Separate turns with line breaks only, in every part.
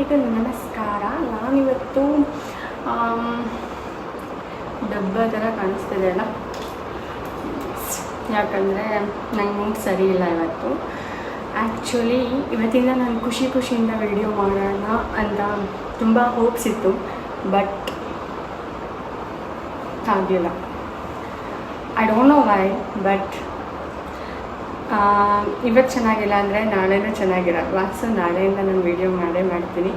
ಎಲ್ಲರಿಗೂ ನಮಸ್ಕಾರ. ನಾನಿವತ್ತು ಡಬ್ಬ ಥರ ಕಾಣಿಸ್ತಿದೆ ಅಲ್ಲ? ಯಾಕಂದರೆ ನಂಗೆ ಮೂಡ್ ಸರಿ ಇಲ್ಲ ಇವತ್ತು. ಆ್ಯಕ್ಚುಲಿ ಇವತ್ತಿಂದ ನಾನು ಖುಷಿ ಖುಷಿಯಿಂದ ವಿಡಿಯೋ ಮಾಡೋಣ ಅಂತ ತುಂಬ ಹೋಪ್ಸ್ ಇತ್ತು ಬಟ್ ಆಗಲಿಲ್ಲ. I don't know why but ಇವತ್ತು ಚೆನ್ನಾಗಿಲ್ಲ ಅಂದರೆ ನಾಳೆನೂ ಚೆನ್ನಾಗಿರಲ್ವಾ? ಸೊ ನಾಳೆಯಿಂದ ನಾನು ವೀಡಿಯೋ ಮಾಡೇ ಮಾಡ್ತೀನಿ.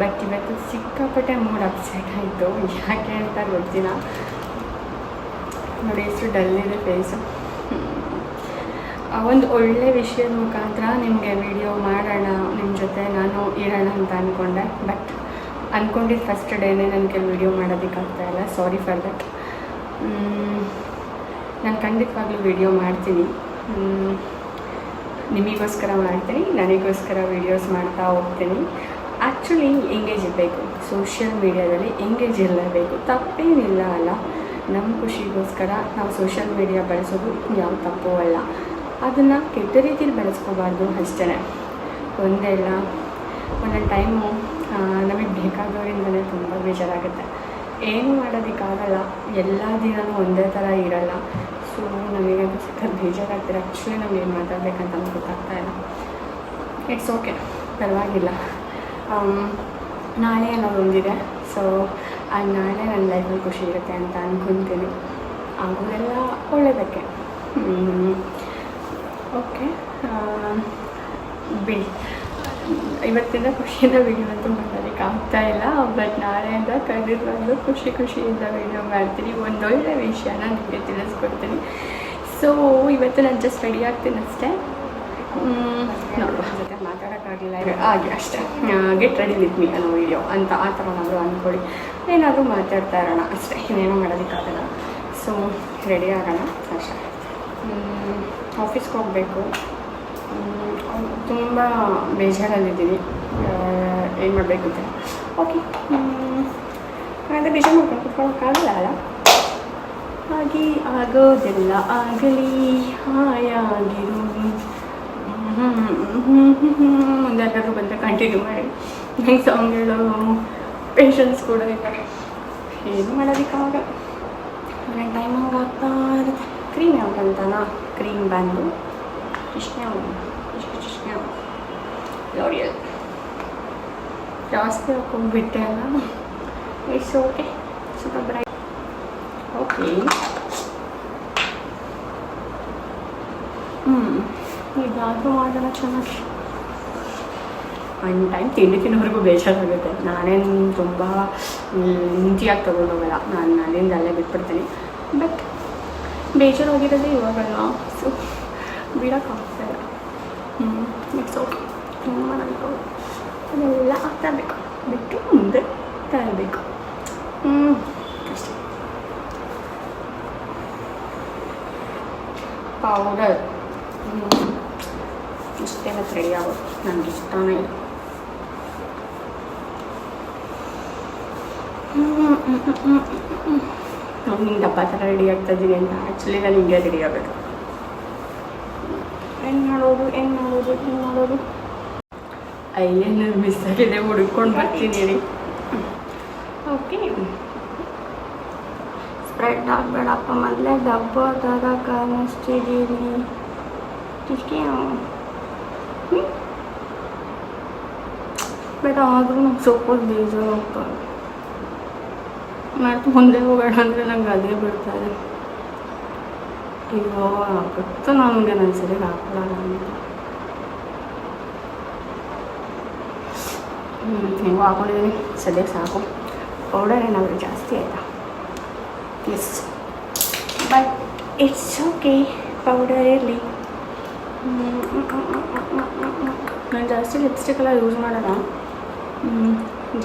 ಬಟ್ ಇವತ್ತು ಸಿಕ್ಕಾಪಟ್ಟೆ ಮೂಡ್ ಅಪ್ಸೆಟ್ ಆಯಿತು. ಯಾಕೆ ಅಂತ ಗೊತ್ತಿಲ್ಲ. ನೋಡಿ, ಎಷ್ಟು ಡಲ್ ಇದೆ ಫೇಸು ಒಂದು ಒಳ್ಳೆ ವಿಷಯದ ಮುಖಾಂತರ ನಿಮಗೆ ವಿಡಿಯೋ ಮಾಡೋಣ. ನಿಮ್ಮ ಜೊತೆ ನಾನು ಇರೋಣ ಅಂತ ಅಂದ್ಕೊಂಡೆ ಬಟ್ ಅಂದ್ಕೊಂಡಿದ್ದ ಫಸ್ಟ್ ಡೇನೇ ನನಗೆ ವಿಡಿಯೋ ಮಾಡೋದಕ್ಕಾಗ್ತಾ ಇಲ್ಲ. ಸಾರಿ ಫಾರ್ ದಟ್ ನಾನು ಖಂಡಿತವಾಗ್ಲೂ ವಿಡಿಯೋ ಮಾಡ್ತೀನಿ. ನಿಮಗೋಸ್ಕರ ಮಾಡ್ತೀನಿ, ನನಗೋಸ್ಕರ ವೀಡಿಯೋಸ್ ಮಾಡ್ತಾ ಹೋಗ್ತೀನಿ. ಆ್ಯಕ್ಚುಲಿ ಎಂಗೇಜ್ ಇರಬೇಕು. ಸೋಷಿಯಲ್ ಮೀಡ್ಯಾದಲ್ಲಿ ಎಂಗೇಜ್ ಇರಲೇಬೇಕು. ತಪ್ಪೇನಿಲ್ಲ ಅಲ್ಲ. ನಮ್ಮ ಖುಷಿಗೋಸ್ಕರ ನಾವು ಸೋಷಿಯಲ್ ಮೀಡಿಯಾ ಬಳಸೋದು ಯಾವ ತಪ್ಪು ಅಲ್ಲ. ಅದನ್ನು ಕೆಟ್ಟ ರೀತಿಲಿ ಬೆಳೆಸ್ಕೋಬಾರ್ದು ಅಷ್ಟೇ ಒಂದೇ ಇಲ್ಲ ಒಂದೊಂದು ಟೈಮು ನಮಗೆ ಬೇಕಾದವರಿಂದಲೇ ತುಂಬ ಬೇಜಾರಾಗುತ್ತೆ. ಏನು ಮಾಡೋದಕ್ಕಾಗಲ್ಲ. ಎಲ್ಲ ದಿನವೂ ಒಂದೇ ಥರ ಇರಲ್ಲ. ಸೊ ನಮಗೆ ಅದು ಬೇಜಾರಾಗ್ತಿರ? ಆ್ಯಕ್ಚುಲಿ ನಮ್ಗೆ ಏನು ಮಾತಾಡಬೇಕಂತ ಗೊತ್ತಾಗ್ತಾ ಇಲ್ಲ. ಇಟ್ಸ್ ಓಕೆ ಪರವಾಗಿಲ್ಲ. ಆಮ್, ನಾಳೆ ಅನ್ನೋದೊಂದಿದೆ ಸೊ ಆ ನಾಳೆ ನನ್ನ ಲೈಫಲ್ಲಿ ಖುಷಿ ಇರುತ್ತೆ ಅಂತ ಅಂದ್ಕೊತೀನಿ ಆಗೋದೆಲ್ಲ ಒಳ್ಳೆಯದಕ್ಕೆ ಓಕೆ ಬಿಡಿ. ಇವತ್ತಿಂದ ಖುಷಿಯಿಂದ ವೀಡಿಯೋ ಅಂತೂ ಮಾಡೋದಕ್ಕೆ ಆಗ್ತಾ ಇಲ್ಲ ಬಟ್ ನಾಳೆಯಿಂದ ಬಂದು ಖುಷಿ ಖುಷಿಯಿಂದ ವೀಡಿಯೋ ಮಾಡ್ತೀನಿ. ಒಂದೊಳ್ಳೆ ವಿಷಯನ ನಿಮಗೆ ತಿಳಿಸ್ಕೊಡ್ತೀನಿ. ಸೊ ಇವತ್ತು ನಾನು ಜಸ್ಟ್ ರೆಡಿ ಆಗ್ತೀನಿ ಅಷ್ಟೇ. ನೋಡುವ. ಜೊತೆ ಹಾಗೆ ಅಷ್ಟೇ. ಗೆಟ್ ರೆಡಿ ವಿತ್ ಮೀ ಅನ್ನೋ ವೀಡಿಯೋ ಅಂತ ಆ ಥರ ಏನಾದರೂ ಅಂದ್ಕೊಳ್ಳಿ ಏನಾದರೂ ಮಾತಾಡ್ತಾ ಇರೋಣ ಅಷ್ಟೇ. ಇನ್ನೇನೋ ಮಾಡೋದಕ್ಕಾಗಲ್ಲ. ಸೊ ರೆಡಿ ಆಗೋಣ. ಅಷ್ಟೇ. ಆಫೀಸ್ಗೆ ಹೋಗಬೇಕು. ತುಂಬ ಬೇಜಾರಲ್ಲಿದ್ದೀನಿ. ಏನು ಮಾಡಬೇಕು ಅಂತ. ಓಕೆ ಅದೇ ಬೇಜಾರು ಮಾಡ್ಕೊಂಡು ಕುತ್ಕೊಳ್ಳೋಕ್ಕಾಗಲ್ಲ ಅಲ್ಲ? ಹಾಗೆ ಆಗೋದೆಲ್ಲ ಆಗಲಿ ಹಾಯಾಗಿರು ಮುಂದೆಲ್ಲರೂ ಬಂದರೆ ಕಂಟಿನ್ಯೂ ಮಾಡಿ. ನಂಗೆ ಸಾಂಗ್ ಹೇಳೋ ಪೇಷನ್ಸ್ ಕೂಡ ಇಲ್ಲ. ಏನು ಮಾಡೋದಕ್ಕಾಗ ನನ್ನ ಟೈಮ್ ಹಂಗೆ ಇರುತ್ತೆ. ಕ್ರೀಮ್ ಯಾವ್ದಂತನಾ ಕ್ರೀಮ್ ಬಂದು ಇಷ್ಟೇ ಇಷ್ಟು ಇಷ್ಟೇ ಲೋರಿಯಲ್ ಜಾಸ್ತಿ ಹಾಕೊಂಡ್ಬಿಟ್ಟೆ ಅಲ್ಲ ಇಟ್ಸ್ ಓಕೆ ಸ್ವಲ್ಪ ಬ್ರೈಟ್ ಓಕೆ ಹ್ಞೂ ಇದಾದರೂ ಮಾಡೋಣ ಚೆನ್ನಾಗಿ ಒಂದು ಟೈಮ್ ತಿಂಡಿ ತಿನ್ನೋವರೆಗೂ ಬೇಜಾರಾಗುತ್ತೆ ನಾನೇನು ತುಂಬ ಮುಂಚಿಯಾಗಿ ತೊಗೊಂಡೋಗಲ್ಲ ನಾನು ಅಲ್ಲಿಂದ ಅಲ್ಲೇ ಬಿಟ್ಬಿಡ್ತೀನಿ ಬಟ್ ಬೇಜಾರಾಗಿರೋದೇ ಇವಾಗಲ್ಲ ಸೊ ಬಿಡೋಕ್ಕಾಗ್ತಾಯಿಲ್ಲ ಹ್ಞೂ ಇಟ್ಸ್ ಓಕೆ ತುಂಬ ನನಗೆ ಅದೆಲ್ಲ ಆಗ್ತಾ ಇರಬೇಕು ಬಿಟ್ಟು ಮುಂದೆ ತರಬೇಕು ಹ್ಞೂ ಅಷ್ಟೇ ಪೌಡರ್ ಇವತ್ತು ರೆಡಿ ಆಗೋದು ನನಗೆ ಇಷ್ಟನೇ ಇಲ್ಲ ನಾನು ಹಿಂಗೆ ಡಬ್ಬ ಥರ ರೆಡಿ ಆಗ್ತಾ ಇದ್ದೀನಿ ಅಂತ ಆ್ಯಕ್ಚುಲಿ ನಾನು ಹಿಂಗೆ ರೆಡಿ ಆಗಬೇಕು ಏನು ಮಾಡೋದು ಏನು ಮಾಡೋದು ಏನು ಮಾಡೋದು ಅಯ್ಯೇನು ಮಿಸ್ ಆಗಿದೆ ಹುಡ್ಕೊಂಡು ಬರ್ತೀನಿ. ರೀ ಓಕೆ ಸ್ಪ್ರೆಡ್ ಆಗಬೇಡಪ್ಪ ಮೊದಲೇ ಡಬ್ಬ ಥರ ಕಾಣಿಸ್ತಿದ್ದೀರಿ ಇಷ್ಟೇ ಬಟ್ ಆದರೂ ನಂಗೆ ಸ್ವಲ್ಪ ಬೇಜಾರು ಹೋಗ್ತಾರೆ ಮತ್ತು ಮುಂದೆ ಹೋಗೋಣ ಅಂದರೆ ನಂಗೆ ಅದೇ ಬಿಡ್ತಾರೆ ಅಯ್ಯೋ ಗೊತ್ತು ನನಗೆ ನನ್ನ ಸರಿಗೆ ಹಾಕೊಳ್ಳಲ್ಲ ಅಂತ ಹೆಂಗೋ ಹಾಕೊಂಡಿದ್ದೀನಿ ಸದ್ಯಕ್ಕೆ ಸಾಕು. ಪೌಡರ್ ಏನಾದರೂ ಜಾಸ್ತಿ ಆಯಿತಾ? Yes but it's okay powder ಇರಲಿ. ನಾನು ಜಾಸ್ತಿ ಲಿಪ್ಸ್ಟಿಕ್ ಎಲ್ಲ ಯೂಸ್ ಮಾಡಲ್ಲ.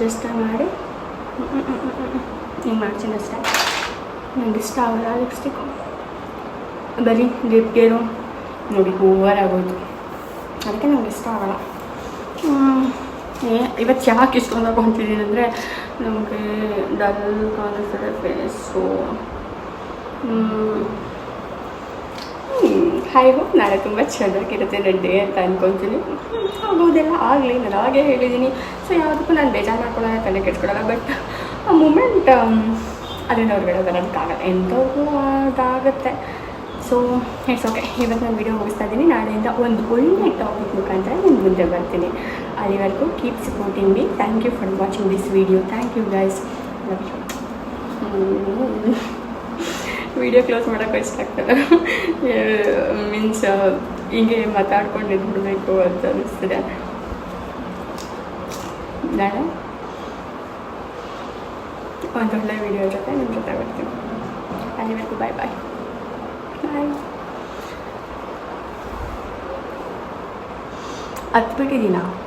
ಜಸ್ಟ್ ಮಾಡಿ. ಹಿಂಗೆ ಮಾಡ್ತೀನಿ ಅಷ್ಟೇ. ನಂಗೆ ಇಷ್ಟ ಆಗಲ್ಲ ಲಿಪ್ಸ್ಟಿಕ್ಕು ಬರೀ ಲಿಪ್ಗೇನು ನೋಡಿ ಓವರ್ ಆಗೋದು ಅದಕ್ಕೆ ನಂಗೆ ಇಷ್ಟ ಆಗಲ್ಲ ಇವತ್ತು ಯಾಕೆ ಇಷ್ಟೊಂದು ಹಾಕೊತಿದ್ದೀನಿ ಅಂದರೆ ನಮಗೆ ಡಲ್ ಕಾಣಿಸ್ತದೆ ಫೇಸು ಐ ಹೋಪ್ ನಾಳೆ ತುಂಬ ಚೆನ್ನಾಗಿರುತ್ತೆ ನನ್ನ ಡೇ ಅಂತ ಅನ್ಕೊತೀನಿ ಹ್ಮ್, ಆಗೋದೆಲ್ಲ ಆಗಲಿ ನಾನು ಹಾಗೆ ಹೇಳಿದ್ದೀನಿ ಸೊ ಯಾವುದಕ್ಕೂ ನಾನು ಬೇಜಾರು ಮಾಡ್ಕೊಳ್ಳೋಣ ತಲೆ ಕೆಡ್ಸ್ಕೊಳ್ಳಲ್ಲ ಬಟ್ ಆ ಮೂಮೆಂಟ್ ಅದರಿಂದ ಹೊರಗಡೆ ಬರೋದಕ್ಕಾಗಲ್ಲ ಎಂಥವ್ರಿಗೂ ಅದಾಗುತ್ತೆ ಸೊ ಇಟ್ಸ್ ಓಕೆ ಇವತ್ತು ನಾನು ವೀಡಿಯೋ ಮುಗಿಸ್ತಾ ಇದ್ದೀನಿ. ನಾಳೆಯಿಂದ ಒಂದು ಒಳ್ಳೆ ಟಾಪಿಕ್ ಮುಖಾಂತರ ನಿಮ್ಮ ಮುಂದೆ ಬರ್ತೀನಿ. ಅಲ್ಲಿವರೆಗೂ keep supporting me thank you for watching this video thank you guys love you video close ಮಾಡೋಕ್ಕೆ ಇಷ್ಟ ಆಗ್ತದೆ? ಮೀನ್ಸ್ ಹಿಂಗೆ ಮಾತಾಡ್ಕೊಂಡು ಬಿಡಬೇಕು ಅಂತ ಅನಿಸ್ತಿದೆ. ನಾಳೆ ಒಂದೊಳ್ಳೆ ವಿಡಿಯೋ ಜೊತೆ ನಿಮ್ಮ ಜೊತೆ ಬರ್ತೀನಿ. ಅಲ್ಲಿವರೆಗೂ ಬಾಯ್ ಬಾಯ್ अर्थपीठ दिना